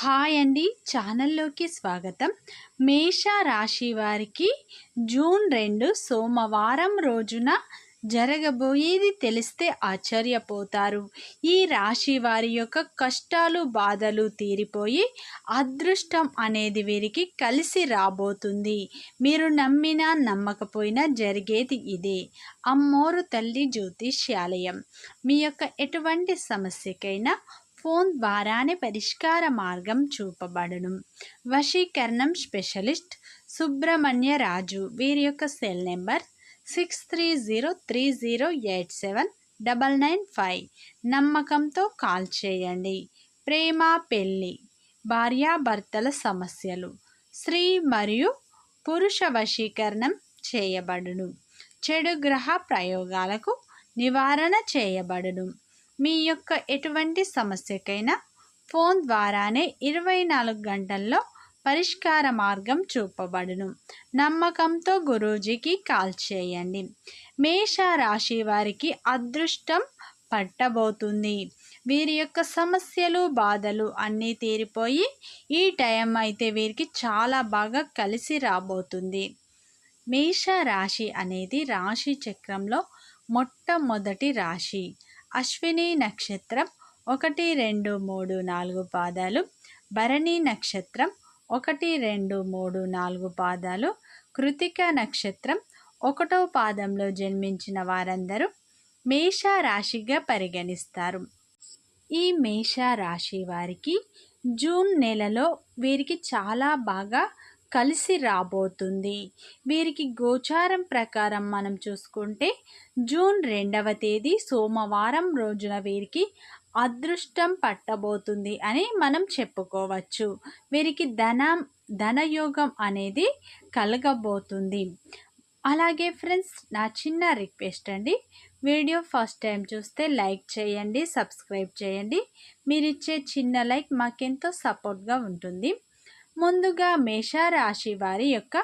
Hi అండి. ఛానల్లోకి స్వాగతం. మేష రాశి వారికి జూన్ రెండు సోమవారం రోజున జరగబోయేది తెలిస్తే ఆశ్చర్యపోతారు. ఈ రాశి వారి యొక్క కష్టాలు బాధలు తీరిపోయి అదృష్టం అనేది వీరికి కలిసి రాబోతుంది. మీరు నమ్మినా నమ్మకపోయినా జరిగేది ఇదే. అమ్మోరు తల్లి జ్యోతిష్యాలయం. మీ యొక్క ఎటువంటి సమస్యకైనా ఫోన్ ద్వారానే పరిష్కార మార్గం చూపబడును. వశీకరణం స్పెషలిస్ట్ సుబ్రహ్మణ్య రాజు. వీరి యొక్క cell number six three zero three zero eight seven double nine five. నమ్మకంతో కాల్ చేయండి. ప్రేమ పెళ్ళి భార్యాభర్తల సమస్యలు స్త్రీ మరియు పురుష వశీకరణం చేయబడును. చెడు గ్రహ ప్రయోగాలకు నివారణ చేయబడును. మీ యొక్క ఎటువంటి సమస్యకైనా ఫోన్ ద్వారానే ఇరవై నాలుగు గంటల్లో పరిష్కార మార్గం చూపబడును. నమ్మకంతో గురూజీకి కాల్ చేయండి. మేష రాశి వారికి అదృష్టం పట్టబోతుంది. వీరి యొక్క సమస్యలు బాధలు అన్నీ తీరిపోయి ఈ టైం అయితే వీరికి చాలా బాగా కలిసి రాబోతుంది. మేష రాశి అనేది రాశి చక్రంలో మొట్టమొదటి రాశి. అశ్విని నక్షత్రం ఒకటి రెండు మూడు నాలుగు పాదాలు భరణి నక్షత్రం ఒకటి రెండు మూడు నాలుగు పాదాలు కృతిక నక్షత్రం ఒకటో పాదంలో జన్మించిన వారందరూ మేష రాశిగా పరిగణిస్తారు. ఈ మేష రాశి వారికి జూన్ నెలలో వీరికి చాలా బాగా కలిసి రాబోతుంది. వీరికి గోచారం ప్రకారం మనం చూసుకుంటే జూన్ రెండవ తేదీ సోమవారం రోజున వీరికి అదృష్టం పట్టబోతుంది అని మనం చెప్పుకోవచ్చు. వీరికి ధనం ధనయోగం అనేది కలగబోతుంది. అలాగే ఫ్రెండ్స్ నా చిన్న రిక్వెస్ట్ అండి. వీడియో ఫస్ట్ టైం చూస్తే లైక్ చేయండి సబ్స్క్రైబ్ చేయండి. మీరిచ్చే చిన్న లైక్ మాకెంతో సపోర్ట్గా ఉంటుంది. ముందుగా మేషరాశి వారి యొక్క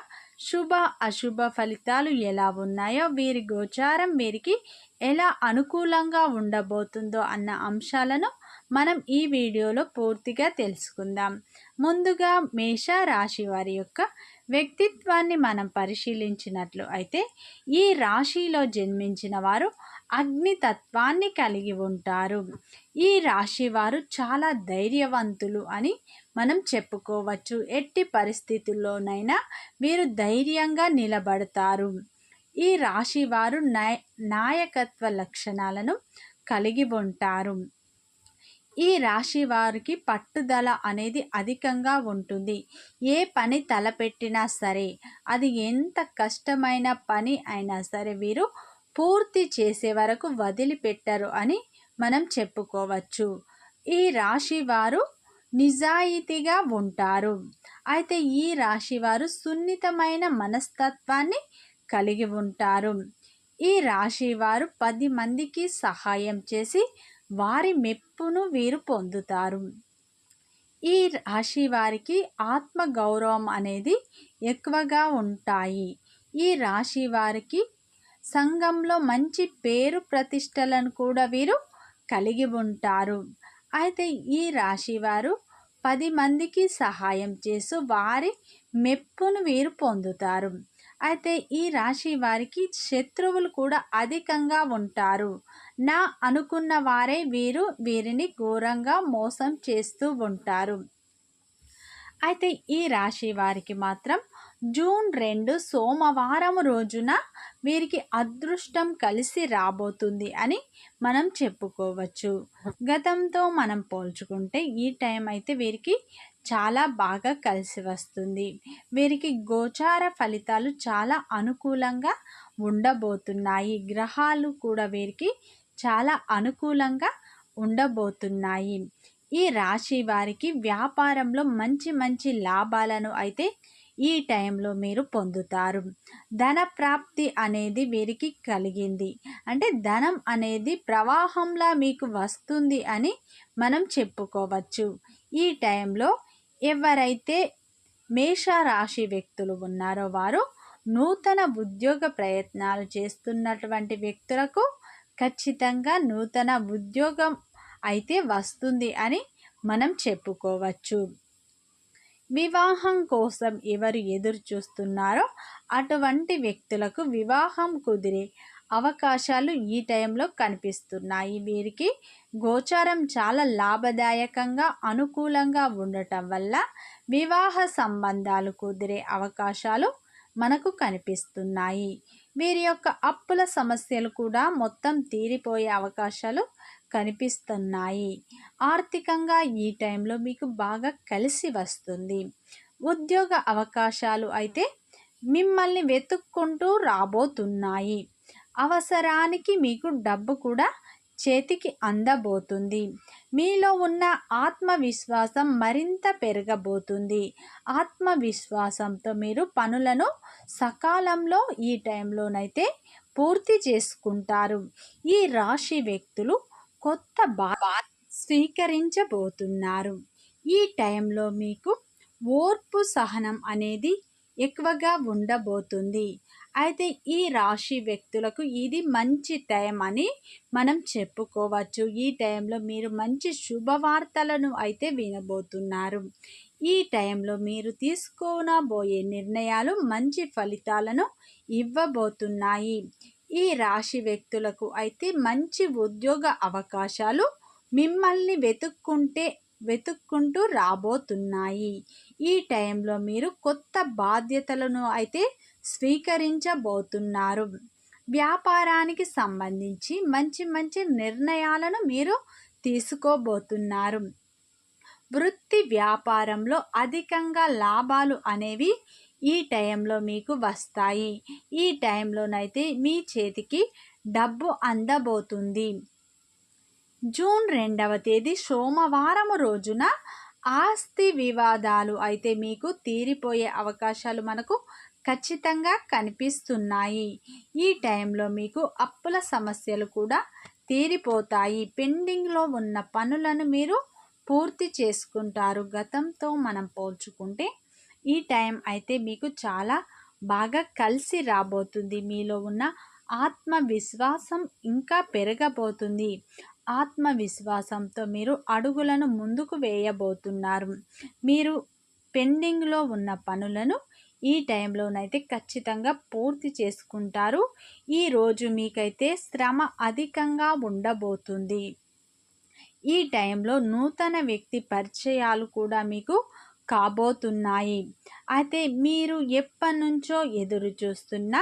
శుభ అశుభ ఫలితాలు ఎలా ఉన్నాయో వీరి గోచారం వీరికి ఎలా అనుకూలంగా ఉండబోతుందో అన్న అంశాలను మనం ఈ వీడియోలో పూర్తిగా తెలుసుకుందాం. ముందుగా మేష రాశి వారి యొక్క వ్యక్తిత్వాన్ని మనం పరిశీలించినట్లు అయితే ఈ రాశిలో జన్మించిన వారు అగ్నితత్వాన్ని కలిగి ఉంటారు. ఈ రాశి వారు చాలా ధైర్యవంతులు అని మనం చెప్పుకోవచ్చు. ఎట్టి పరిస్థితుల్లోనైనా వీరు ధైర్యంగా నిలబడతారు. ఈ రాశి వారు నాయకత్వ లక్షణాలను కలిగి ఉంటారు. ఈ రాశి వారికి పట్టుదల అనేది అధికంగా ఉంటుంది. ఏ పని తలపెట్టినా సరే అది ఎంత కష్టమైన పని అయినా సరే వీరు పూర్తి చేసే వరకు వదిలిపెట్టరు అని మనం చెప్పుకోవచ్చు. ఈ రాశి వారు నిజాయితీగా ఉంటారు. అయితే ఈ రాశి వారు సున్నితమైన మనస్తత్వాన్ని కలిగి ఉంటారు. ఈ రాశి వారు పది మందికి సహాయం చేసి వారి మెప్పును వీరు పొందుతారు. ఈ రాశి వారికి ఆత్మగౌరవం అనేది ఎక్కువగా ఉంటాయి. ఈ రాశి వారికి సంఘంలో మంచి పేరు ప్రతిష్టలను కూడా వీరు కలిగి ఉంటారు. అయితే ఈ రాశి వారు పది మందికి సహాయం చేస్తూ వారి మెప్పును వీరు పొందుతారు. అయితే ఈ రాశి వారికి శత్రువులు కూడా అధికంగా ఉంటారు. నా అనుకున్న వారే వీరు వీరిని ఘోరంగా మోసం చేస్తూ ఉంటారు. అయితే ఈ రాశి వారికి మాత్రం జూన్ రెండు సోమవారం రోజున వీరికి అదృష్టం కలిసి రాబోతుంది అని మనం చెప్పుకోవచ్చు. గతంతో మనం పోల్చుకుంటే ఈ టైం అయితే వీరికి చాలా బాగా కలిసి వస్తుంది. వీరికి గోచార ఫలితాలు చాలా అనుకూలంగా ఉండబోతున్నాయి. గ్రహాలు కూడా వీరికి చాలా అనుకూలంగా ఉండబోతున్నాయి. ఈ రాశి వారికి వ్యాపారంలో మంచి మంచి లాభాలను అయితే ఈ టైంలో మీరు పొందుతారు. ధన ప్రాప్తి అనేది వీరికి కలిగింది. అంటే ధనం అనేది ప్రవాహంలా మీకు వస్తుంది అని మనం చెప్పుకోవచ్చు. ఈ టైంలో ఎవరైతే మేషరాశి వ్యక్తులు ఉన్నారో వారు నూతన ఉద్యోగ ప్రయత్నాలు చేస్తున్నటువంటి వ్యక్తులకు ఖచ్చితంగా నూతన ఉద్యోగం అయితే వస్తుంది అని మనం చెప్పుకోవచ్చు. వివాహం కోసం ఎవరు ఎదురు చూస్తున్నారో అటువంటి వ్యక్తులకు వివాహం కుదిరే అవకాశాలు ఈ టైంలో కనిపిస్తున్నాయి. వీరికి గోచారం చాలా లాభదాయకంగా అనుకూలంగా ఉండటం వల్ల వివాహ సంబంధాలు కుదిరే అవకాశాలు మనకు కనిపిస్తున్నాయి. వీరి యొక్క అప్పుల సమస్యలు కూడా మొత్తం తీరిపోయే అవకాశాలు కనిపిస్తున్నాయి. ఆర్థికంగా ఈ టైంలో మీకు బాగా కలిసి వస్తుంది. ఉద్యోగ అవకాశాలు అయితే మిమ్మల్ని వెతుక్కుంటూ రాబోతున్నాయి. అవసరానికి మీకు డబ్బు కూడా చేతికి అందబోతుంది. మీలో ఉన్న ఆత్మవిశ్వాసం మరింత పెరగబోతుంది. ఆత్మవిశ్వాసంతో మీరు పనులను సకాలంలో ఈ టైంలోనైతే పూర్తి చేసుకుంటారు. ఈ రాశి వ్యక్తులు కొత్త బా స్వీకరించబోతున్నారు. ఈ టైంలో మీకు ఓర్పు సహనం అనేది ఎక్కువగా ఉండబోతుంది. అయితే ఈ రాశి వ్యక్తులకు ఇది మంచి టైం అని మనం చెప్పుకోవచ్చు. ఈ టైంలో మీరు మంచి శుభవార్తలను అయితే వినబోతున్నారు. ఈ టైంలో మీరు తీసుకోనబోయే నిర్ణయాలు మంచి ఫలితాలను ఇవ్వబోతున్నాయి. ఈ రాశి వ్యక్తులకు అయితే మంచి ఉద్యోగ అవకాశాలు మిమ్మల్ని వెతుక్కుంటే వెతుక్కుంటూ రాబోతున్నాయి. ఈ టైంలో మీరు కొత్త బాధ్యతలను అయితే స్వీకరించబోతున్నారు. వ్యాపారానికి సంబంధించి మంచి మంచి నిర్ణయాలను మీరు తీసుకోబోతున్నారు. వృత్తి వ్యాపారంలో అధికంగా లాభాలు అనేవి ఈ టైంలో మీకు వస్తాయి. ఈ టైంలోనైతే మీ చేతికి డబ్బు అందబోతుంది. జూన్ రెండవ తేదీ సోమవారం రోజున ఆస్తి వివాదాలు అయితే మీకు తీరిపోయే అవకాశాలు మనకు ఖచ్చితంగా కనిపిస్తున్నాయి. ఈ టైంలో మీకు అప్పుల సమస్యలు కూడా తీరిపోతాయి. పెండింగ్లో ఉన్న పనులను మీరు పూర్తి చేసుకుంటారు. గతంతో మనం పోల్చుకుంటే ఈ టైం అయితే మీకు చాలా బాగా కలిసి రాబోతుంది. మీలో ఉన్న ఆత్మవిశ్వాసం ఇంకా పెరగబోతుంది. ఆత్మవిశ్వాసంతో మీరు అడుగులను ముందుకు వేయబోతున్నారు. మీరు పెండింగ్లో ఉన్న పనులను ఈ టైంలోనైతే ఖచ్చితంగా పూర్తి చేసుకుంటారు. ఈరోజు మీకైతే శ్రమ అధికంగా ఉండబోతుంది. ఈ టైంలో నూతన వ్యక్తి పరిచయాలు కూడా మీకు కాబోతున్నాయి. అయితే మీరు ఎప్పటినుంచో ఎదురు చూస్తున్న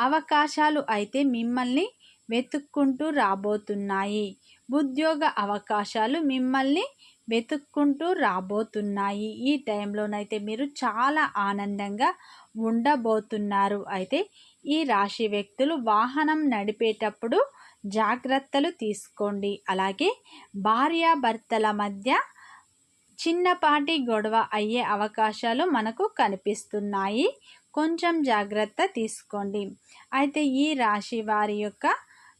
అవకాశాలు అయితే మిమ్మల్ని వెతుక్కుంటూ రాబోతున్నాయి. ఉద్యోగ అవకాశాలు మిమ్మల్ని వెతుక్కుంటూ రాబోతున్నాయి. ఈ టైంలోనైతే మీరు చాలా ఆనందంగా ఉండబోతున్నారు. అయితే ఈ రాశి వ్యక్తులు వాహనం నడిపేటప్పుడు జాగ్రత్తలు తీసుకోండి. అలాగే భార్యాభర్తల మధ్య చిన్నపాటి గొడవ అయ్యే అవకాశాలు మనకు కనిపిస్తున్నాయి. కొంచెం జాగ్రత్త తీసుకోండి. అయితే ఈ రాశి వారి యొక్క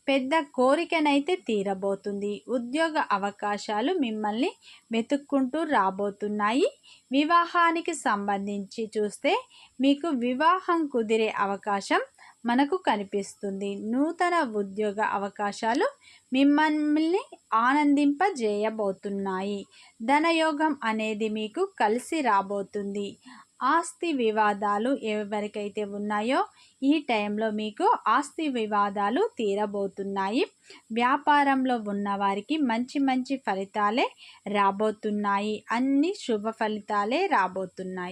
పెద్ద కోరికనైతే తీరబోతుంది. ఉద్యోగ అవకాశాలు మిమ్మల్ని వెతుక్కుంటూ రాబోతున్నాయి. వివాహానికి సంబంధించి చూస్తే మీకు వివాహం కుదిరే అవకాశం మనకు కనిపిస్తుంది. నూతన ఉద్యోగ అవకాశాలు మిమ్మల్ని ఆనందింపజేయబోతున్నాయి. ధనయోగం అనేది మీకు కలిసి రాబోతుంది. ఆస్తి వివాదాలు ఎవరికైతే ఉన్నాయో ఈ టైంలో మీకు ఆస్తి వివాదాలు తీరబోతున్నాయి. వ్యాపారంలో ఉన్నవారికి మంచి మంచి ఫలితాలే రాబోతున్నాయి. అన్ని శుభ ఫలితాలే రాబోతున్నాయి.